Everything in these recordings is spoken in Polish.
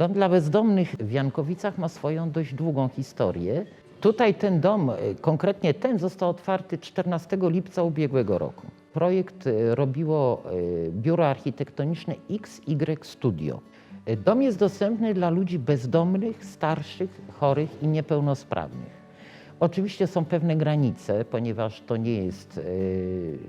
Dom dla bezdomnych w Jankowicach ma swoją dość długą historię. Tutaj ten dom, e, konkretnie ten, został otwarty 14 lipca ubiegłego roku. Projekt e, robiło e, biuro architektoniczne XY Studio. Dom jest dostępny dla ludzi bezdomnych, starszych, chorych i niepełnosprawnych. Oczywiście są pewne granice, ponieważ to nie jest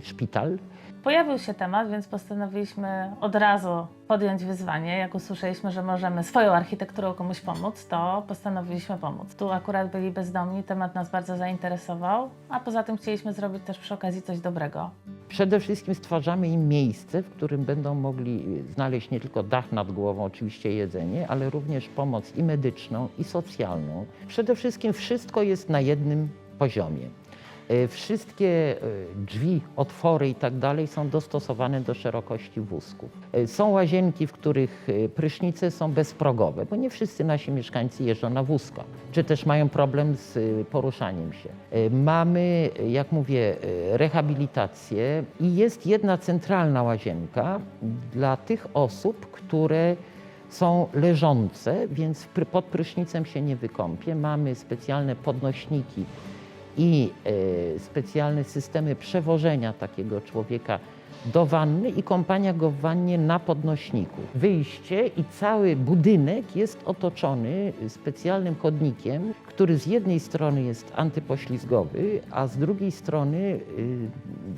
e, szpital. Pojawił się temat, więc postanowiliśmy od razu podjąć wyzwanie. Jak usłyszeliśmy, że możemy swoją architekturą komuś pomóc, to postanowiliśmy pomóc. Tu akurat byli bezdomni, temat nas bardzo zainteresował, a poza tym chcieliśmy zrobić też przy okazji coś dobrego. Przede wszystkim stwarzamy im miejsce, w którym będą mogli znaleźć nie tylko dach nad głową, oczywiście jedzenie, ale również pomoc i medyczną, i socjalną. Przede wszystkim wszystko jest na jednym poziomie. E, Wszystkie e, drzwi, otwory i tak dalej są dostosowane do szerokości wózków. E, Są łazienki, w których prysznice są bezprogowe, bo nie wszyscy nasi mieszkańcy jeżdżą na wózkach, czy też mają problem z poruszaniem się. Mamy, jak mówię, rehabilitację i jest jedna centralna łazienka dla tych osób, które są leżące, więc pod prysznicem się nie wykąpie. Mamy specjalne podnośniki i e, specjalne systemy przewożenia takiego człowieka do wanny i kąpania go w wannie na podnośniku. Wyjście i cały budynek jest otoczony specjalnym chodnikiem, który z jednej strony jest antypoślizgowy, a z drugiej strony y,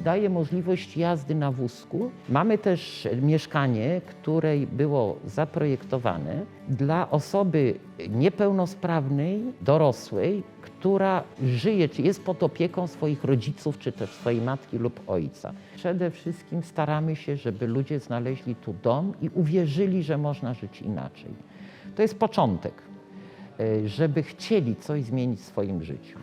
daje możliwość jazdy na wózku. Mamy też mieszkanie, które było zaprojektowane dla osoby niepełnosprawnej, dorosłej, która żyje, czy jest pod opieką swoich rodziców, czy też swojej matki lub ojca. Przede wszystkim staramy się, żeby ludzie znaleźli tu dom i uwierzyli, że można żyć inaczej. To jest początek, e, żeby chcieli coś zmienić w swoim życiu.